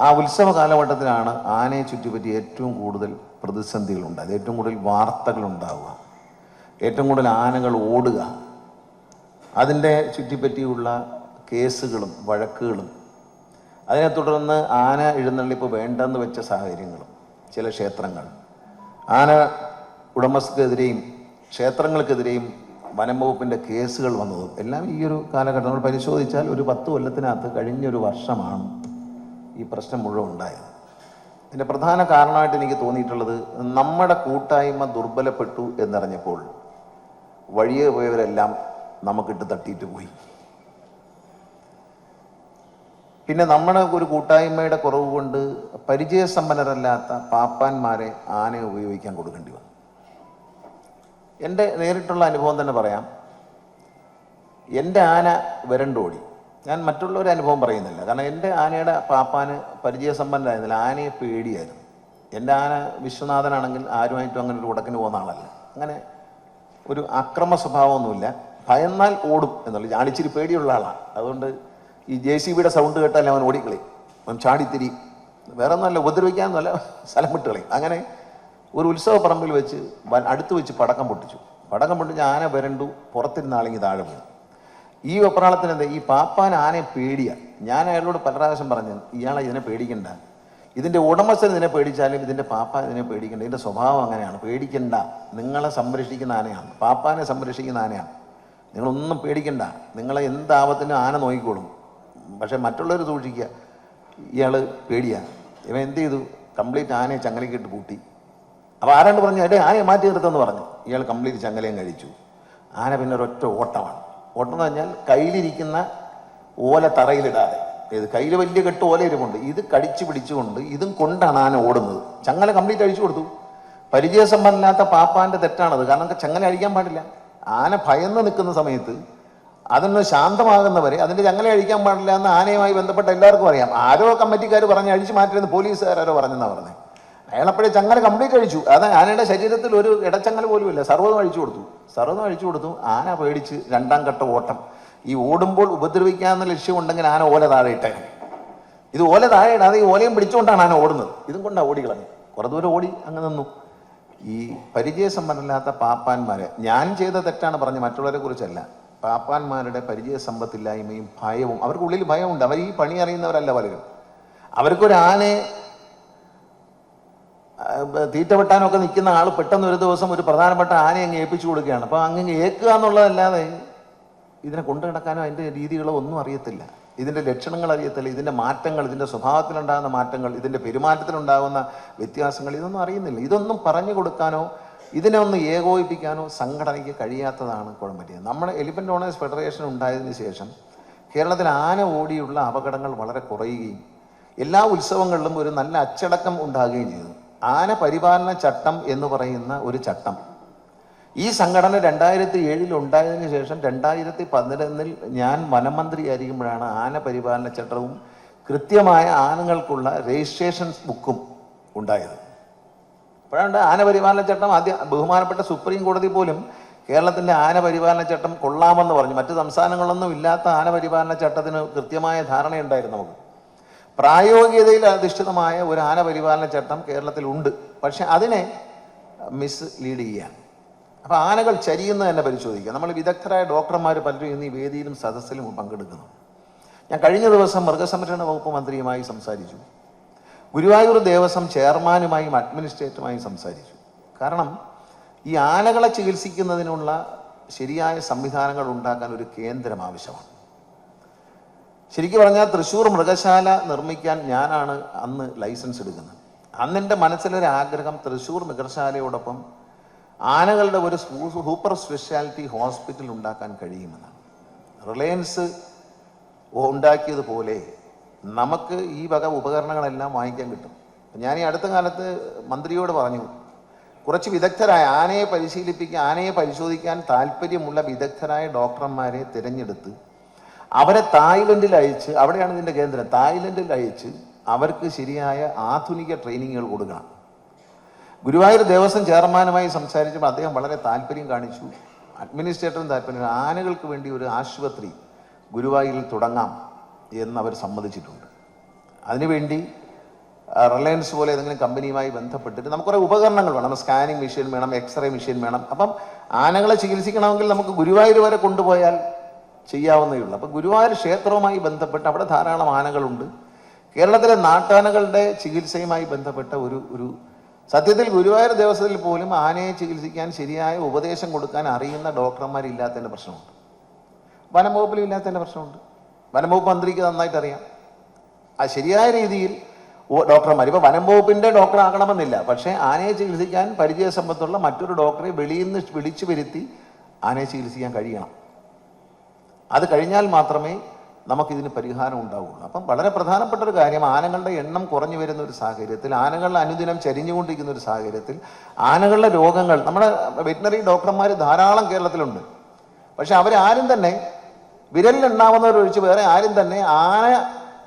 ആ ഉത്സവ കാലഘട്ടത്തിലാണ് ആനയെ ചുറ്റിപ്പറ്റി ഏറ്റവും കൂടുതൽ പ്രതിസന്ധികൾ ഉണ്ടായത് ഏറ്റവും കൂടുതൽ വാർത്തകൾ ഉണ്ടാവുക ഏറ്റവും കൂടുതൽ ആനകൾ ഓടുക. അതിന്റെ ചുറ്റിപ്പറ്റിയുള്ള കേസുകളും വഴക്കുകളും. അതിനെ തുടർന്ന് ആന എഴുന്നള്ളിപ്പ് വേണ്ടെന്ന് വെച്ച സാഹചര്യങ്ങളും ചില ക്ഷേത്രങ്ങൾ. ആന ഉടമസ്ഥക്കെതിരെയും ക്ഷേത്രങ്ങൾക്കെതിരെയും വനം വകുപ്പിന്റെ കേസുകൾ വന്നതും എല്ലാം ഈ ഒരു കാലഘട്ടം നമ്മൾ പരിശോധിച്ചാൽ ഒരു പത്ത് കൊല്ലത്തിനകത്ത് കഴിഞ്ഞൊരു വർഷമാണ് ഈ പ്രശ്നം മുഴുവൻ ഉണ്ടായത് ഇതിന്റെ പ്രധാന കാരണമായിട്ട് എനിക്ക് തോന്നിയിട്ടുള്ളത് നമ്മുടെ കൂട്ടായ്മ ദുർബലപ്പെട്ടു എന്നറിഞ്ഞപ്പോൾ വഴിയെ പോയവരെല്ലാം നമുക്കിട്ട് തട്ടിയിട്ട് പോയി. പിന്നെ നമ്മുടെ ഒരു കൂട്ടായ്മയുടെ കുറവ് കൊണ്ട് പരിചയസമ്പന്നരല്ലാത്ത പാപ്പാന്മാരെ ആനയെ ഉപയോഗിക്കാൻ കൊടുക്കേണ്ടി വന്നു. എന്റെ നേരിട്ടുള്ള അനുഭവം തന്നെ പറയാം. എന്റെ ആന വരണ്ടോടി. ഞാൻ മറ്റുള്ളവരെ അനുഭവം പറയുന്നില്ല. കാരണം എന്റെ ആനയുടെ പാപ്പാന് പരിചയസമ്പന്നരായിരുന്നില്ല ആനയെ പേടിയായിരുന്നു. എന്റെ ആന വിശ്വനാഥനാണെങ്കിൽ ആരുമായിട്ടും അങ്ങനെ ഒരു ഉടക്കിന് പോകുന്ന ആളല്ല. അങ്ങനെ ഒരു അക്രമ സ്വഭാവമൊന്നുമില്ല. ഭയന്നാൽ ഓടും എന്നുള്ളത് ചാടിച്ചിരി പേടിയുള്ള ആളാണ് അതുകൊണ്ട് ഈ ജെ സി ബിയുടെ സൗണ്ട് കേട്ടാൽ അവൻ ഓടിക്കളി. അവൻ ചാടിത്തിരി. വേറെ ഒന്നുമല്ല ഉപദ്രവിക്കാമെന്നല്ല സ്ഥലം വിട്ടുകളി അങ്ങനെ ഒരു ഉത്സവ പറമ്പിൽ വെച്ച് അടുത്ത് വെച്ച് പടക്കം പൊട്ടിച്ചു. പടക്കം പൊട്ടിച്ച് ആന വരണ്ടു. പുറത്തിരുന്ന ആളെങ്കിൽ താഴെ വീണു. ഈ വെപ്രാളത്തിന് എന്താ? ഈ പാപ്പാൻ ആനെ പേടിയാ. ഞാൻ അയാളോട് പല പ്രാവശ്യം പറഞ്ഞു ഇയാളെ ഇതിനെ പേടിക്കണ്ട. ഇതിന്റെ ഉടമസ്ഥൻ ഇതിനെ പേടിച്ചാലും ഇതിന്റെ പാപ്പ ഇതിനെ പേടിക്കണ്ട. ഇതിന്റെ സ്വഭാവം അങ്ങനെയാണ്. പേടിക്കണ്ട. നിങ്ങളെ സംരക്ഷിക്കുന്ന ആനയാണ്. പാപ്പാനെ സംരക്ഷിക്കുന്ന ആനയാണ്. നിങ്ങളൊന്നും പേടിക്കണ്ട. നിങ്ങളെ എന്ത് ആപത്തിനും ആന നോക്കിക്കോളും. പക്ഷെ മറ്റുള്ളവർ സൂക്ഷിക്കുക. ഇയാൾ പേടിയാണ് ഇവൻ എന്ത് ചെയ്തു? കംപ്ലീറ്റ് ആനയെ ചങ്ങലക്കിട്ട് പൂട്ടി. അപ്പോൾ ആരാണ്ട് പറഞ്ഞു എടേ ആനയെ മാറ്റി നിർത്തുമെന്ന് പറഞ്ഞു. ഇയാൾ കംപ്ലീറ്റ് ചങ്ങലയും കഴിച്ചു. ആന പിന്നെ ഒരൊറ്റ ഓട്ടമാണ്. ഓട്ടം പറഞ്ഞാൽ കയ്യിലിരിക്കുന്ന ഓല തറയിലിടാതെ. ഇത് കയ്യിൽ വലിയ കെട്ട് ഓല ഇത് കടിച്ചു പിടിച്ചുകൊണ്ട് ഇതും കൊണ്ടാണ് ആന ഓടുന്നത്. ചങ്ങല കംപ്ലീറ്റ് അഴിച്ചു കൊടുത്തു. പരിചയസമ്പന്നമില്ലാത്ത പാപ്പാന്റെ തെറ്റാണത്. കാരണം ചങ്ങല അഴിക്കാൻ പാടില്ല. ആന ഭയന്ന് നിൽക്കുന്ന സമയത്ത് അതൊന്ന് ശാന്തമാകുന്നവരെ അതിന്റെ ചങ്ങല അഴിക്കാൻ പാടില്ല എന്ന് ആനയുമായി ബന്ധപ്പെട്ട എല്ലാവർക്കും അറിയാം. ആരോ കമ്മിറ്റിക്കാർ പറഞ്ഞ് അഴിച്ചു മാറ്റിയെന്ന് പോലീസുകാരോ പറഞ്ഞെന്നാ പറഞ്ഞത് അയാളപ്പോഴേ ചങ്ങല കംപ്ലീറ്റ് കഴിച്ചു. അത് ആനയുടെ ശരീരത്തിൽ ഒരു ഇടച്ചങ്ങല പോലും ഇല്ല സർവതും അഴിച്ചു കൊടുത്തു. സർവതും അഴിച്ചു കൊടുത്തു. ആന പേടിച്ച് രണ്ടാം ഘട്ട ഓട്ടം. ഈ ഓടുമ്പോൾ ഉപദ്രവിക്കാമെന്ന ലക്ഷ്യമുണ്ടെങ്കിൽ ആന ഓല താഴെ ഇട്ടേ ഇത് ഓല താഴെ ഇടാതെ ഈ ഓലയും പിടിച്ചുകൊണ്ടാണ് ആന ഓടുന്നത്. ഇതും കൊണ്ടാണ് ഓടിക്കളഞ്ഞു കുറെ ദൂരം ഓടി അങ്ങ് നിന്നു. ഈ പരിചയസമ്പന്നമില്ലാത്ത പാപ്പാന്മാരെ ഞാൻ ചെയ്ത തെറ്റാണ് പറഞ്ഞത് മറ്റുള്ളവരെ കുറിച്ചല്ല. പാപ്പാന്മാരുടെ പരിചയസമ്പത്തില്ലായ്മയും ഭയവും. അവർക്കുള്ളിൽ ഭയമുണ്ട്. അവർ ഈ പണി അറിയുന്നവരല്ല പലരും. അവർക്കൊരു ആനയെ തീറ്റ വെട്ടാനൊക്കെ നിൽക്കുന്ന ആൾ പെട്ടെന്ന് ഒരു ദിവസം ഒരു പ്രധാനപ്പെട്ട ആനയെ അങ്ങ് ഏൽപ്പിച്ചു കൊടുക്കുകയാണ്. അപ്പോൾ അങ്ങ് ഏക്കുക എന്നുള്ളതല്ലാതെ ഇതിനെ കൊണ്ടു നടക്കാനോ അതിന്റെ രീതികളോ ഒന്നും അറിയത്തില്ല. ഇതിന്റെ ലക്ഷണങ്ങൾ അറിയത്തില്ല. ഇതിന്റെ മാറ്റങ്ങൾ ഇതിന്റെ സ്വഭാവത്തിലുണ്ടാകുന്ന മാറ്റങ്ങൾ ഇതിന്റെ പെരുമാറ്റത്തിലുണ്ടാകുന്ന വ്യത്യാസങ്ങൾ ഇതൊന്നും അറിയുന്നില്ല. ഇതൊന്നും പറഞ്ഞു കൊടുക്കാനോ ഇതിനെ ഒന്ന് ഏകോപിപ്പിക്കാനോ സംഘടനയ്ക്ക് കഴിയാത്തതാണ് കുഴമ്പറ്റിയത് നമ്മുടെ എലിഫന്റ് ഓണേഴ്സ് ഫെഡറേഷൻ ഉണ്ടായതിന് ശേഷം കേരളത്തിൽ ആന ഓടിയുള്ള അപകടങ്ങൾ വളരെ കുറയുകയും എല്ലാ ഉത്സവങ്ങളിലും ഒരു നല്ല അച്ചടക്കം ഉണ്ടാകുകയും ചെയ്തു. ആന പരിപാലന ചട്ടം എന്ന് പറയുന്ന ഒരു ചട്ടം. ഈ സംഘടന രണ്ടായിരത്തി ഏഴിൽ ഉണ്ടായതിനു ശേഷം രണ്ടായിരത്തി പതിനൊന്നിൽ ഞാൻ വനമന്ത്രി ആയിരിക്കുമ്പോഴാണ് ആന പരിപാലന ചട്ടവും കൃത്യമായ ആനകൾക്കുള്ള രജിസ്ട്രേഷൻ ബുക്കും ഉണ്ടായത്. അപ്പോഴാണ്ട് ആന പരിപാലന ചട്ടം ആദ്യ ബഹുമാനപ്പെട്ട സുപ്രീം കോടതി പോലും കേരളത്തിന്റെ ആന പരിപാലന ചട്ടം കൊള്ളാമെന്ന് പറഞ്ഞു. മറ്റ് സംസ്ഥാനങ്ങളൊന്നും ഇല്ലാത്ത ആന പരിപാലന ചട്ടത്തിന് കൃത്യമായ ധാരണയുണ്ടായിരുന്നു നമുക്ക്. പ്രായോഗികതയിൽ അധിഷ്ഠിതമായ ഒരു ആന പരിപാലന ചട്ടം കേരളത്തിലുണ്ട്. പക്ഷെ അതിനെ മിസ് ലീഡ് ചെയ്യുകയാണ് അപ്പോൾ ആനകൾ ചരിയുന്നത് തന്നെ പരിശോധിക്കുക നമ്മൾ വിദഗ്ധരായ ഡോക്ടർമാർ പലരും ഇന്ന് ഈ വേദിയിലും സദസ്സിലും പങ്കെടുക്കുന്നു. ഞാൻ കഴിഞ്ഞ ദിവസം മൃഗസംരക്ഷണ വകുപ്പ് മന്ത്രിയുമായി സംസാരിച്ചു. ഗുരുവായൂർ ദേവസ്വം ചെയർമാനുമായും അഡ്മിനിസ്ട്രേറ്ററുമായും സംസാരിച്ചു. കാരണം ഈ ആനകളെ ചികിത്സിക്കുന്നതിനുള്ള ശരിയായ സംവിധാനങ്ങൾ ഉണ്ടാക്കാൻ ഒരു കേന്ദ്രം ആവശ്യമാണ്. ശരിക്കും പറഞ്ഞാൽ തൃശ്ശൂർ മൃഗശാല നിർമ്മിക്കാൻ ഞാനാണ് അന്ന് ലൈസൻസ് എടുക്കുന്നത്. അന്ന് എന്റെ മനസ്സിലൊരു ആഗ്രഹം തൃശ്ശൂർ മൃഗശാലയോടൊപ്പം ആനകളുടെ ഒരു സൂപ്പർ സ്പെഷ്യാലിറ്റി ഹോസ്പിറ്റൽ ഉണ്ടാക്കാൻ കഴിയുമെന്നാണ്. റിലയൻസ് ഉണ്ടാക്കിയതുപോലെ നമുക്ക് ഈ വക ഉപകരണങ്ങളെല്ലാം വാങ്ങിക്കാൻ കിട്ടും. ഞാൻ ഈ അടുത്ത കാലത്ത് മന്ത്രിയോട് പറഞ്ഞു കുറച്ച് വിദഗ്ധരായ ആനയെ പരിശീലിപ്പിക്കാൻ ആനയെ പരിശോധിക്കാൻ താല്പര്യമുള്ള വിദഗ്ധരായ ഡോക്ടർമാരെ തിരഞ്ഞെടുത്ത് അവരെ തായ്ലൻഡിൽ അയച്ച് അവിടെയാണ് ഇതിന്റെ കേന്ദ്രം. തായ്ലൻഡിൽ അയച്ച് അവർക്ക് ശരിയായ ആധുനിക ട്രെയിനിങ്ങുകൾ കൊടുക്കണം. ഗുരുവായൂർ ദേവസ്വം ചെയർമാനുമായി സംസാരിച്ചപ്പോൾ അദ്ദേഹം വളരെ താല്പര്യം കാണിച്ചു. അഡ്മിനിസ്ട്രേറ്ററും താല്പര്യം. ആനകൾക്ക് വേണ്ടി ഒരു ആശുപത്രി ഗുരുവായൂരിൽ തുടങ്ങാം എന്ന് അവർ സമ്മതിച്ചിട്ടുണ്ട്. അതിനുവേണ്ടി റിലയൻസ് പോലെ ഏതെങ്കിലും കമ്പനിയുമായി ബന്ധപ്പെട്ടിട്ട് നമുക്ക് കുറേ ഉപകരണങ്ങൾ വേണം. സ്കാനിങ് മെഷീൻ വേണം എക്സ്റേ മെഷീൻ വേണം. അപ്പം ആനകളെ ചികിത്സിക്കണമെങ്കിൽ നമുക്ക് ഗുരുവായൂർ വരെ കൊണ്ടുപോയാൽ ചെയ്യാവുന്നേ ഉള്ളൂ. അപ്പം ഗുരുവായൂർ ക്ഷേത്രവുമായി ബന്ധപ്പെട്ട് അവിടെ ധാരാളം ആനകളുണ്ട്. കേരളത്തിലെ നാട്ടാനകളുടെ ചികിത്സയുമായി ബന്ധപ്പെട്ട ഒരു ഒരു സത്യത്തിൽ ഗുരുവായൂർ ദേവസ്വത്തിൽ പോലും ആനയെ ചികിത്സിക്കാൻ ശരിയായ ഉപദേശം കൊടുക്കാൻ അറിയുന്ന ഡോക്ടർമാരില്ലാത്തതിന്റെ പ്രശ്നമുണ്ട്. വനം വകുപ്പിലും ഇല്ലാത്തതിന്റെ പ്രശ്നമുണ്ട്. വനംവകുപ്പ് മന്ത്രിക്ക് നന്നായിട്ട് അറിയാം. ആ ശരിയായ രീതിയിൽ ഡോക്ടർമാർ. ഇപ്പോൾ വനംവകുപ്പിന്റെ ഡോക്ടറാകണമെന്നില്ല. പക്ഷേ ആനയെ ചികിത്സിക്കാൻ പരിചയ സമ്പത്തുള്ള മറ്റൊരു ഡോക്ടറെ വെളിയിൽ നിന്ന് വിളിച്ചു വരുത്തി ആനയെ ചികിത്സിക്കാൻ കഴിയണം. അത് കഴിഞ്ഞാൽ മാത്രമേ നമുക്കിതിന് പരിഹാരം ഉണ്ടാവുള്ളൂ. അപ്പം വളരെ പ്രധാനപ്പെട്ട ഒരു കാര്യം ആനകളുടെ എണ്ണം കുറഞ്ഞു വരുന്ന ഒരു സാഹചര്യത്തിൽ ആനകൾ അനുദിനം ചരിഞ്ഞുകൊണ്ടിരിക്കുന്ന ഒരു സാഹചര്യത്തിൽ ആനകളുടെ രോഗങ്ങൾ നമ്മുടെ വെറ്റിനറി ഡോക്ടർമാർ ധാരാളം കേരളത്തിലുണ്ട്. പക്ഷെ അവരാരും തന്നെ വിരലിലുണ്ടാവുന്നവരൊഴിച്ച് വേറെ ആരും തന്നെ ആന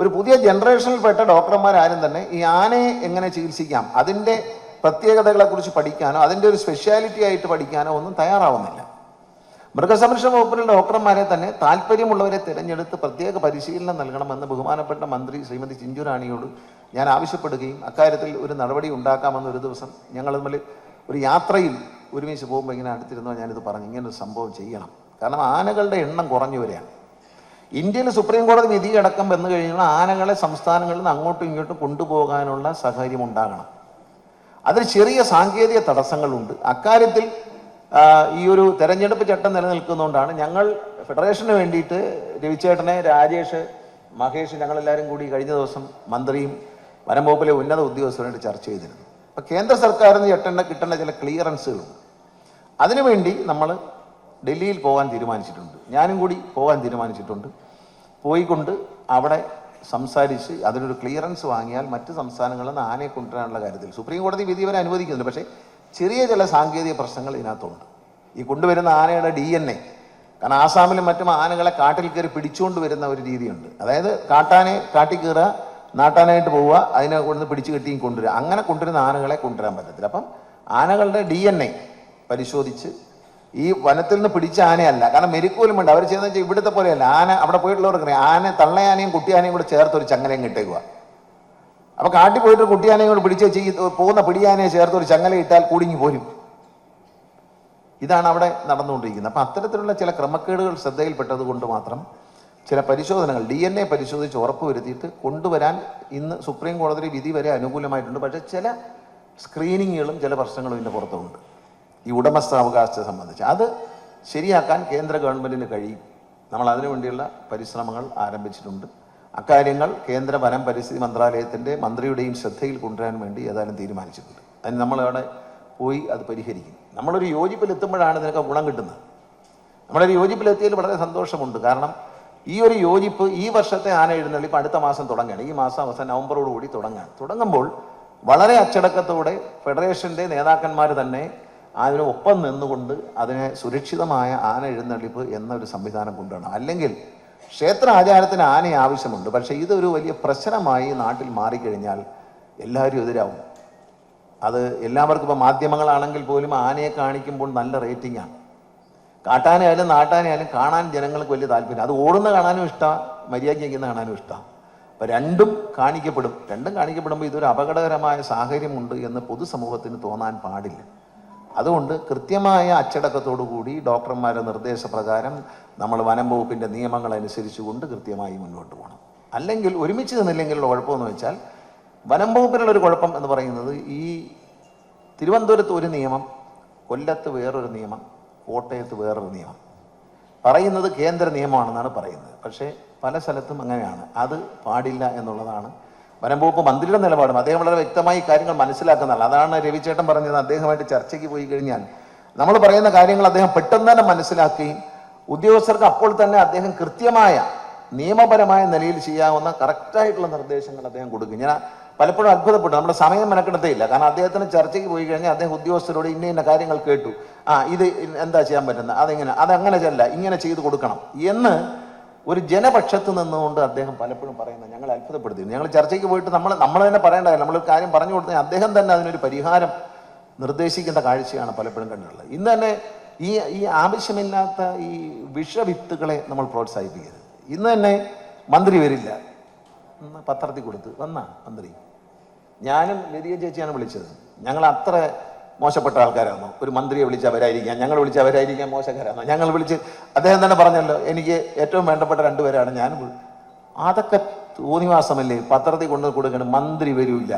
ഒരു പുതിയ ജനറേഷനിൽപ്പെട്ട ഡോക്ടർമാരാരും തന്നെ ഈ ആനയെ എങ്ങനെ ചികിത്സിക്കാം അതിന്റെ പ്രത്യേകതകളെക്കുറിച്ച് പഠിക്കാനോ അതിന്റെ ഒരു സ്പെഷ്യാലിറ്റി ആയിട്ട് പഠിക്കാനോ ഒന്നും തയ്യാറാവുന്നില്ല. മൃഗസംരക്ഷണ വകുപ്പിലെ ഡോക്ടർമാരെ തന്നെ താല്പര്യമുള്ളവരെ തിരഞ്ഞെടുത്ത് പ്രത്യേക പരിശീലനം നൽകണമെന്ന് ബഹുമാനപ്പെട്ട മന്ത്രി ശ്രീമതി ചിഞ്ചുരാണിയോട് ഞാൻ ആവശ്യപ്പെടുകയും അക്കാര്യത്തിൽ ഒരു നടപടി ഉണ്ടാക്കാമെന്ന് ഒരു ദിവസം ഞങ്ങൾ തമ്മിൽ ഒരു യാത്രയിൽ ഒരുമിച്ച് പോകുമ്പോൾ ഇങ്ങനെ അടുത്തിരുന്നോ ഞാനിത് പറഞ്ഞു. ഇങ്ങനെ ഒരു സംഭവം ചെയ്യണം. കാരണം ആനകളുടെ എണ്ണം കുറഞ്ഞു വരികയാണ്. ഇന്ത്യയിൽ സുപ്രീം കോടതി വിധി അടക്കം വന്നു കഴിഞ്ഞാൽ ആനകളെ സംസ്ഥാനങ്ങളിൽ നിന്ന് അങ്ങോട്ടും ഇങ്ങോട്ടും കൊണ്ടുപോകാനുള്ള സാഹചര്യം ഉണ്ടാകണം. അതിൽ ചെറിയ സാങ്കേതിക തടസ്സങ്ങളുണ്ട്. അക്കാര്യത്തിൽ ഈ ഒരു തെരഞ്ഞെടുപ്പ് ചട്ടം നിലനിൽക്കുന്നതുകൊണ്ടാണ് ഞങ്ങൾ ഫെഡറേഷന് വേണ്ടിയിട്ട് രവിചേട്ടനെ രാജേഷ് മഹേഷ് ഞങ്ങളെല്ലാവരും കൂടി കഴിഞ്ഞ ദിവസം മന്ത്രിയും വനം വകുപ്പിലെ ഉന്നത ഉദ്യോഗസ്ഥരുമായിട്ട് ചർച്ച ചെയ്തിരുന്നു. അപ്പോൾ കേന്ദ്ര സർക്കാരിൽ നിന്ന് ചട്ടേണ്ട കിട്ടേണ്ട ചില ക്ലിയറൻസുകളുണ്ട് അതിനുവേണ്ടി നമ്മൾ ഡൽഹിയിൽ പോകാൻ തീരുമാനിച്ചിട്ടുണ്ട്. ഞാനും കൂടി പോകാൻ തീരുമാനിച്ചിട്ടുണ്ട്. പോയിക്കൊണ്ട് അവിടെ സംസാരിച്ച് അതിനൊരു ക്ലിയറൻസ് വാങ്ങിയാൽ മറ്റ് സംസ്ഥാനങ്ങളിൽ നിന്ന് ആനയെ കൊണ്ടുവരാനുള്ള കാര്യത്തിൽ സുപ്രീം കോടതി വിധി വരെ അനുവദിക്കുന്നുണ്ട്. പക്ഷേ ചെറിയ ചില സാങ്കേതിക പ്രശ്നങ്ങൾ ഇതിനകത്തുണ്ട്. ഈ കൊണ്ടുവരുന്ന ആനയുടെ ഡി എൻ എ കാരണം ആസാമിലും മറ്റും ആനകളെ കാട്ടിൽ കയറി പിടിച്ചുകൊണ്ട് വരുന്ന ഒരു രീതിയുണ്ട്. അതായത് കാട്ടാനെ കാട്ടിൽ കയറുക നാട്ടാനായിട്ട് പോവുക അതിനെ കൊണ്ടുവന്ന് പിടിച്ചു കെട്ടിയും കൊണ്ടുവരിക. അങ്ങനെ കൊണ്ടുവരുന്ന ആനകളെ കൊണ്ടുവരാൻ പറ്റത്തില്ല. അപ്പം ആനകളുടെ ഡി എൻ എ പരിശോധിച്ച് ഈ വനത്തിൽ നിന്ന് പിടിച്ച ആനയല്ല. കാരണം മെരിക്കോലും ഉണ്ട് അവർ ചെയ്യുന്നത് വെച്ചാൽ ഇവിടുത്തെ പോലെയല്ല. ആന അവിടെ പോയിട്ടുള്ളവർക്ക് ആന തള്ളയാനയും കുട്ടിയാനയും കൂടെ ചേർത്ത് ഒരു ചങ്ങലയും കിട്ടേക്കുക അപ്പൊ കാട്ടി പോയിട്ട് കുട്ടിയാനെ കൊണ്ട് പിടിച്ച് പോകുന്ന പിടിയാനെ ചേർത്ത് ഒരു ചങ്ങല ഇട്ടാൽ കൂടിങ്ങി പോരും. ഇതാണ് അവിടെ നടന്നുകൊണ്ടിരിക്കുന്നത്. അപ്പം അത്തരത്തിലുള്ള ചില ക്രമക്കേടുകൾ ശ്രദ്ധയിൽപ്പെട്ടത് കൊണ്ട് മാത്രം ചില പരിശോധനകൾ ഡി എൻ എ പരിശോധിച്ച് ഉറപ്പുവരുത്തിയിട്ട് കൊണ്ടുവരാൻ ഇന്ന് സുപ്രീം കോടതി വിധി വരെ അനുകൂലമായിട്ടുണ്ട്. പക്ഷേ ചില സ്ക്രീനിങ്ങുകളും ചില പ്രശ്നങ്ങളും ഇതിന്റെ പുറത്തുണ്ട്. ഈ ഉടമസ്ഥാവകാശത്തെ സംബന്ധിച്ച്. അത് ശരിയാക്കാൻ കേന്ദ്ര ഗവൺമെന്റിന് കഴിയും. നമ്മൾ അതിനു വേണ്ടിയുള്ള പരിശ്രമങ്ങൾ ആരംഭിച്ചിട്ടുണ്ട്. അക്കാര്യങ്ങൾ കേന്ദ്ര വനം പരിസ്ഥിതി മന്ത്രാലയത്തിന്റെ മന്ത്രിയുടെയും ശ്രദ്ധയിൽ കൊണ്ടുവരാൻ വേണ്ടി ഏതായാലും തീരുമാനിച്ചിട്ടുണ്ട്. അതിന് നമ്മളവിടെ പോയി അത് പരിഹരിക്കും. നമ്മളൊരു യോജിപ്പിൽ എത്തുമ്പോഴാണ് ഇതിനൊക്കെ ഗുണം കിട്ടുന്നത്. നമ്മളൊരു യോജിപ്പിലെത്തിയതിൽ വളരെ സന്തോഷമുണ്ട്. കാരണം ഈ ഒരു യോജിപ്പ് ഈ വർഷത്തെ ആന എഴുന്നള്ളിപ്പ് അടുത്ത മാസം തുടങ്ങുകയാണ്. ഈ മാസം അവസാനം നവംബറോട് കൂടി തുടങ്ങുകയാണ്. തുടങ്ങുമ്പോൾ വളരെ അച്ചടക്കത്തോടെ ഫെഡറേഷന്റെ നേതാക്കന്മാർ തന്നെ അതിന് ഒപ്പം നിന്നുകൊണ്ട് അതിനെ സുരക്ഷിതമായ ആന എഴുന്നള്ളിപ്പ് എന്നൊരു സംവിധാനം കൊണ്ടുവരണം. അല്ലെങ്കിൽ ക്ഷേത്ര ആചാരത്തിന് ആന ആവശ്യമുണ്ട്. പക്ഷേ ഇതൊരു വലിയ പ്രശ്നമായി നാട്ടിൽ മാറിക്കഴിഞ്ഞാൽ എല്ലാവരും എതിരാവും. അത് എല്ലാവർക്കും ഇപ്പോൾ മാധ്യമങ്ങളാണെങ്കിൽ പോലും ആനയെ കാണിക്കുമ്പോൾ നല്ല റേറ്റിംഗാണ് കാട്ടാനായാലും നാട്ടാനായാലും കാണാൻ ജനങ്ങൾക്ക് വലിയ താല്പര്യം. അത് ഓടുന്ന കാണാനും ഇഷ്ടമാണ് മര്യാദയ്ക്ക് നിൽക്കുന്ന കാണാനും ഇഷ്ടമാണ് അപ്പോൾ രണ്ടും കാണിക്കപ്പെടും. രണ്ടും കാണിക്കപ്പെടുമ്പോൾ ഇതൊരു അപകടകരമായ സാഹചര്യമുണ്ട് എന്ന് പൊതുസമൂഹത്തിന് തോന്നാൻ പാടില്ല. അതുകൊണ്ട് കൃത്യമായ അച്ചടക്കത്തോടു കൂടി ഡോക്ടർമാരുടെ നിർദ്ദേശപ്രകാരം നമ്മൾ വനം വകുപ്പിന്റെ നിയമങ്ങൾ അനുസരിച്ചുകൊണ്ട് കൃത്യമായി മുന്നോട്ട് പോകണം. അല്ലെങ്കിൽ ഒരുമിച്ച് നിന്നില്ലെങ്കിലുള്ള കുഴപ്പമെന്ന് വെച്ചാൽ വനം വകുപ്പിനുള്ള ഒരു കുഴപ്പം എന്ന് പറയുന്നത് ഈ തിരുവനന്തപുരത്ത് ഒരു നിയമം കൊല്ലത്ത് വേറൊരു നിയമം കോട്ടയത്ത് വേറൊരു നിയമം. പറയുന്നത് കേന്ദ്ര നിയമമാണെന്നാണ് പറയുന്നത്. പക്ഷേ പല സ്ഥലത്തും അങ്ങനെയാണ്. അത് പാടില്ല എന്നുള്ളതാണ് വനം വകുപ്പ് മന്ത്രിയുടെ നിലപാടും അദ്ദേഹം വളരെ വ്യക്തമായി കാര്യങ്ങൾ മനസ്സിലാക്കുന്നതാണ്. അതാണ് രവിചേട്ടൻ പറഞ്ഞത്. അദ്ദേഹമായിട്ട് ചർച്ചയ്ക്ക് പോയി കഴിഞ്ഞാൽ നമ്മൾ പറയുന്ന കാര്യങ്ങൾ അദ്ദേഹം പെട്ടെന്ന് തന്നെ മനസ്സിലാക്കുകയും ഉദ്യോഗസ്ഥർക്ക് അപ്പോൾ തന്നെ അദ്ദേഹം കൃത്യമായ നിയമപരമായ നിലയിൽ ചെയ്യാവുന്ന കറക്റ്റായിട്ടുള്ള നിർദ്ദേശങ്ങൾ അദ്ദേഹം കൊടുക്കും ഞാൻ പലപ്പോഴും അത്ഭുതപ്പെട്ടു. നമ്മുടെ സമയം മെനക്കെടുത്തേ ഇല്ല കാരണം അദ്ദേഹത്തിന് ചർച്ചയ്ക്ക് പോയി കഴിഞ്ഞാൽ അദ്ദേഹം ഉദ്യോഗസ്ഥരോട് ഇന്ന ഇന്ന കാര്യങ്ങൾ കേട്ടു. ആ ഇത് എന്താ ചെയ്യാൻ പറ്റുന്നത്? അതെങ്ങനെ? അതങ്ങനെ ചെല്ല. ഇങ്ങനെ ചെയ്ത് കൊടുക്കണം എന്ന് ഒരു ജനപക്ഷത്ത് നിന്നുകൊണ്ട് അദ്ദേഹം പലപ്പോഴും പറയുന്നത് ഞങ്ങൾ അത്ഭുതപ്പെടുത്തി ഞങ്ങൾ ചർച്ചയ്ക്ക് പോയിട്ട് നമ്മൾ നമ്മൾ തന്നെ പറയേണ്ടതല്ല. നമ്മൾ കാര്യം പറഞ്ഞു കൊടുത്താൽ അദ്ദേഹം തന്നെ അതിനൊരു പരിഹാരം നിർദ്ദേശിക്കേണ്ട കാഴ്ചയാണ് പലപ്പോഴും കണ്ടിട്ടുള്ളത്. ഇന്ന് തന്നെ ഈ ഈ ആവശ്യമില്ലാത്ത ഈ വിഷവിത്തുകളെ നമ്മൾ പ്രോത്സാഹിപ്പിക്കരുത്. ഇന്ന് തന്നെ മന്ത്രി വരില്ല. പത്രത്തിൽ കൊടുത്ത് വന്നാ മന്ത്രി. ഞാനും ലതിക ചേച്ചിയാണ് വിളിച്ചത്. ഞങ്ങൾ അത്ര മോശപ്പെട്ട ആൾക്കാരാണോ ഒരു മന്ത്രിയെ വിളിച്ച് അവരായിരിക്കാം ഞങ്ങൾ വിളിച്ച് അവരായിരിക്കാം മോശക്കാരാണോ ഞങ്ങൾ വിളിച്ച് അദ്ദേഹം തന്നെ പറഞ്ഞല്ലോ എനിക്ക് ഏറ്റവും വേണ്ടപ്പെട്ട രണ്ടുപേരാണ് ഞാനും. അതൊക്കെ തോന്നിവാസമല്ലേ? പത്രത്തിൽ കൊണ്ടു കൊടുക്കണം മന്ത്രി വരൂല്ല